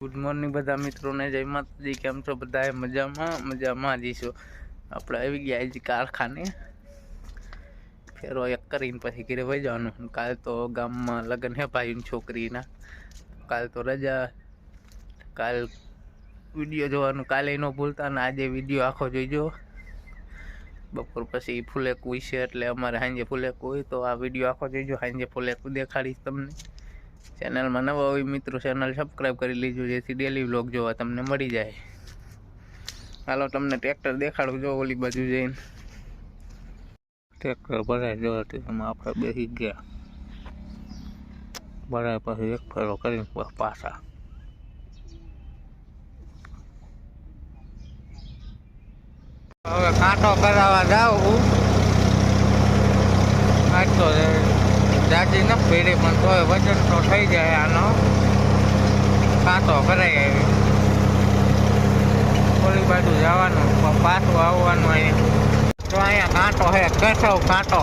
Good morning બધા મિત્રોને, જય માતાજી. કેમ છો બધાએ? મજામાં? મજામાં જઈશું આપણે આવી ગયા આજે કારખાને. ફેરો એક કરીને પછી ઘરે વહી જવાનું. કાલ તો ગામમાં લગ્ન હે ભાઈની છોકરીના. કાલ તો રજા. કાલ વીડિયો જોવાનું કાલે ન ભૂલતા ને આજે વીડિયો આખો જોઈજો. બપોર પછી ફૂલેકું છે એટલે અમારે સાંજે ફૂલેકું હોય તો આ વીડિયો આખો જોઈજો. સાંજે ફૂલેકું દેખાડીશ તમને. ચેનલમાં નવા હોય મિત્રો ચેનલ સબસ્ક્રાઈબ કરી લેજો, જેથી ડેલી વ્લોગ જોવા તમને મળી જાય. હાલો, તમને ટ્રેક્ટર દેખાડું જો ઓલી બાજુ જઈને. ટ્રેક્ટર ભરાય જો આપણે બેસી ગયા. ભરાય પછી એક ફેરો કરીને પાછા. હવે કાંટો કરાવવા જાઉં તો જાજી ન પીડી, પણ તોય વજન તો થઈ જાય આનો. કાંટો કરાય આવી. ઓલી બાજુ જવાનું પાછું આવવાનું અહીંયા તો અહીંયા કાંટો હે કેશવ કાંટો.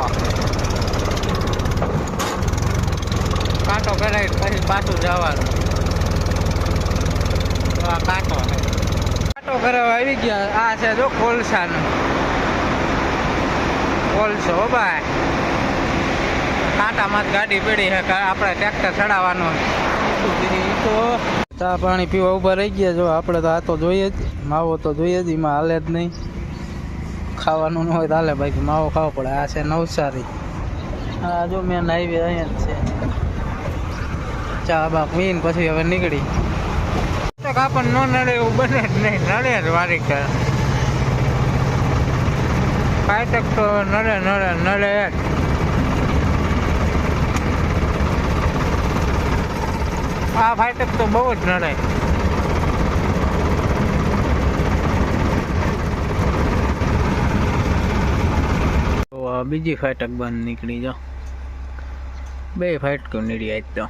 કાંટો કરાવી પછી પાછું જવાનું. તો આ કાંટો કાંટો કરાવવા આવી ગયા. આ છે જો કોલસાનું. કોલસો ભાઈ. કાંટામાં જ ગાડી પડી છે આપણે ટ્રેક્ટર ચડાવવાનું. ચા પાણી પીવા ઊભા રહી ગયા જો, આપણે તો આ તો જોઈએ જ, માવો તો જોઈએ જ, એમાં હાલે જ નહીં. ખાવાનું ન હોય તો હાલે ભાઈ, માવો ખાવો પડે, આ છે નવસારી. આ જો મેન હાઈવે અહીંયા જ છે. ચા બા પીને પછી હવે નીકળી. તો કાપડ ન નડે એવું બને જ નહીં, નડે જ વારી કર કાંઈ તો નડે નડે નડે આ ફાટક તો બહુ જ નડાય તો બીજી ફાટક બંધ નીકળી જાઓ. બે ફાટકો નીકળી આજ તો.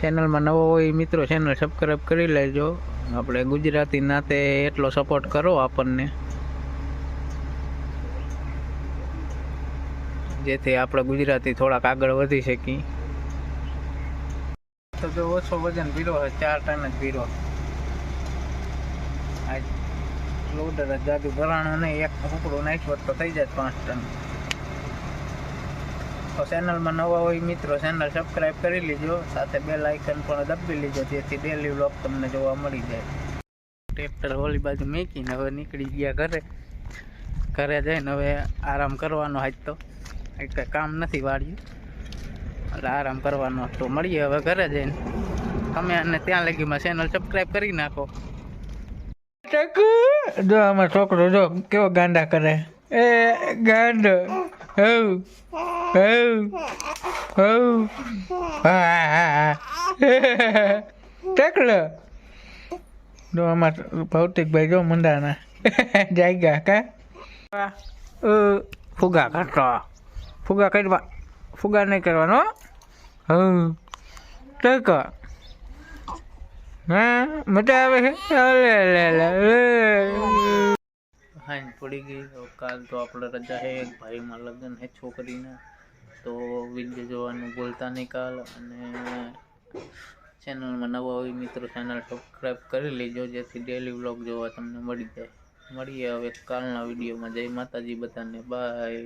ચેનલમાં નવો હોય મિત્રો ચેનલ સબસ્ક્રાઈબ કરી લેજો. આપણે ગુજરાતી નાતે એટલો સપોર્ટ કરો આપણને. જેથી આપણે ગુજરાતી થોડાક આગળ વધી શકીએ. તો જો ઓછો વજન ભીરો છે ચાર ટન જ ભીરો આજ લોડર જાદુ ભરાણું નહીં, એક કુકડો નાખ્યો તો થઈ જાય પાંચ ટન. તો ચેનલમાં નવા હોય મિત્રો ચેનલ સબસ્ક્રાઈબ કરી લીજો, સાથે બે આઇકન પણ દબી લીજો, જેથી ડેલી વ્લોગ તમને જોવા મળી જાય. ટ્રેક્ટર હોલી બાજુ મેકીને હવે નીકળી ગયા ઘરે. ઘરે જઈને હવે આરામ કરવાનો આજ તો. કંઈ કામ નથી વાળ્યું. એટલે આરામ કરવાનો તો મળીએ હવે ઘરે જઈને. તમે અને ત્યાં લગીમાં ચેનલ સબસ્ક્રાઈબ કરી નાખો. જો આમાં છોકરો જો કેવો ગાંડા કરે. એ ગાંડો. હવ હવ હવ ટેકલો જો આમાં ભૌતિકભાઈ જો મુંડાના. જાગ્યા કા? ફુગા કાઢો ફુગા કાઢવા. ફુગા નહીં કરવાનો હમ ટેક. હા? મજા આવે છે? લે લે લે. હાંજ પડી ગઈ. કાલ તો આપણે રજા છે. એક ભાઈમાં લગ્ન છે છોકરીના. તો વીડિયો જોવાનું ભૂલતા નહીં કાલ. અને ચેનલમાં નવા હોય મિત્રો ચેનલ સબસ્ક્રાઈબ કરી લેજો. જેથી ડેલી વ્લોગ જોવા તમને મળી જાય. મળીએ હવે કાલના વિડીયોમાં જય માતાજી બધાને. બાય